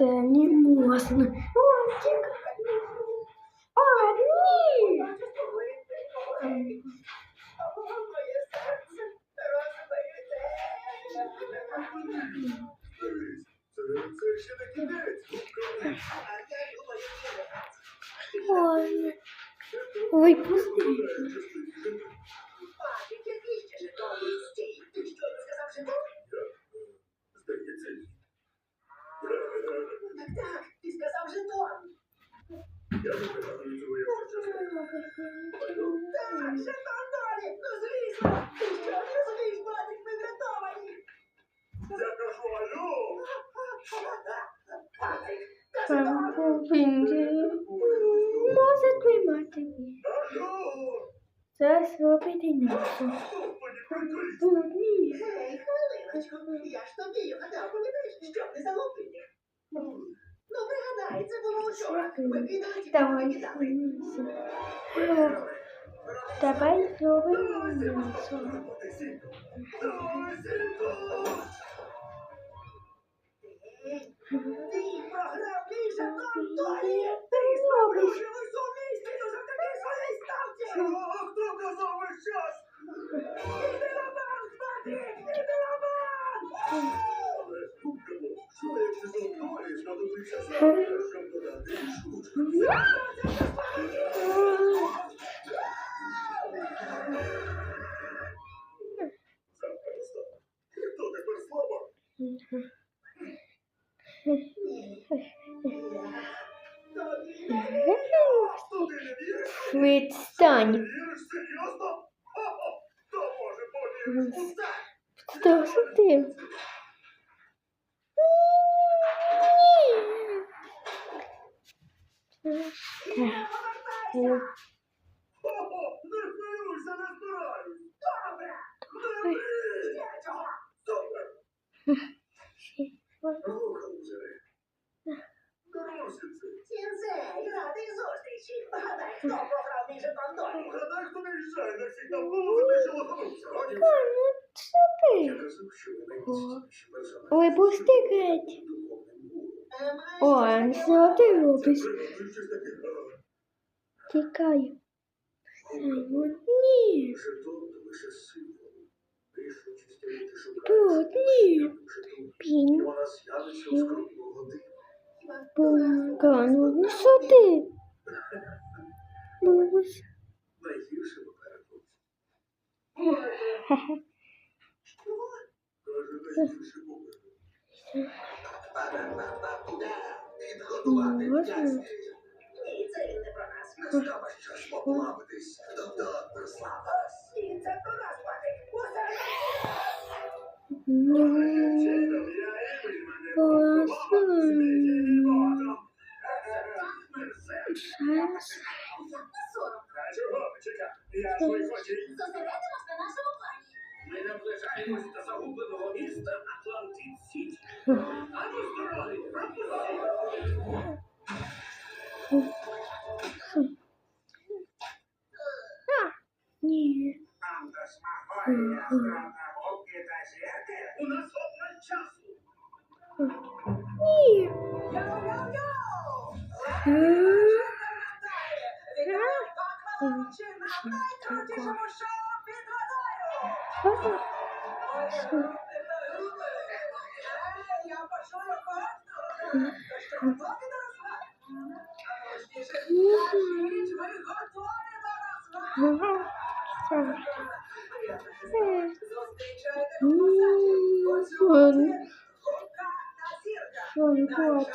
Це не можна. О, тікай. А, ні. Це ще не кінець. Ой. Ой, пусти. Папік, який ще жетон? Стій, ти що, не сказав жетон? Може тримати. Алло! Зараз робити нашу. Господи, приколіст! О, ні. Ей, хвилиночку, я ж тобі його дав, пам'ятаєш, щоб не загубити. Давай. Давай зробимо нашу. Давай, сінько! Давай, сінько! Ти програв мій жетон долі! Ти Робиш. спокушилась у місті уже в такій своїй ставці! А хто казав весь час? Іди на банк, Патрік! Іди на банк! Але, Губкаво, що якщо знову знадобиться знати, щоб додати шутку? Запросто. Хто тепер слава? Хто ти не віриш? Відстань. Віриш серйозно? Ха-ха! Хто може повірити? Що ж ти? Ой, пусти геть. Духовним гуру. Е, маєш Ой, ну щось що ти Це робиш? пригадує щось таке. а, Тікай. Саймон, ні. Жетон – то лише символ. Рішучість ти шукаєш. Тут ні. Жетон. І Пінь. вона з'явиться у скрутну годину. Бунка, ну ну що ти? Бабусь. Найгірше Підготувати Можна? м'ясо. Ні, це він не про нас. Настало час поплавитись до доктора Слава. Ні, це про нас, Патрік. Усе Ну, зараз. Чого ви чекаєте? Я ж ви хотів. Зосередимось на нашому плані. Ми наближаємось до загубленого міста Атлантид Сіті. Ану У нас обмаль часу. Ні. Йоу-йоу-йоу! М. Чи на найкрутішому шоу під водою? Ха-ха. Ей, я почую кожного. Що готові до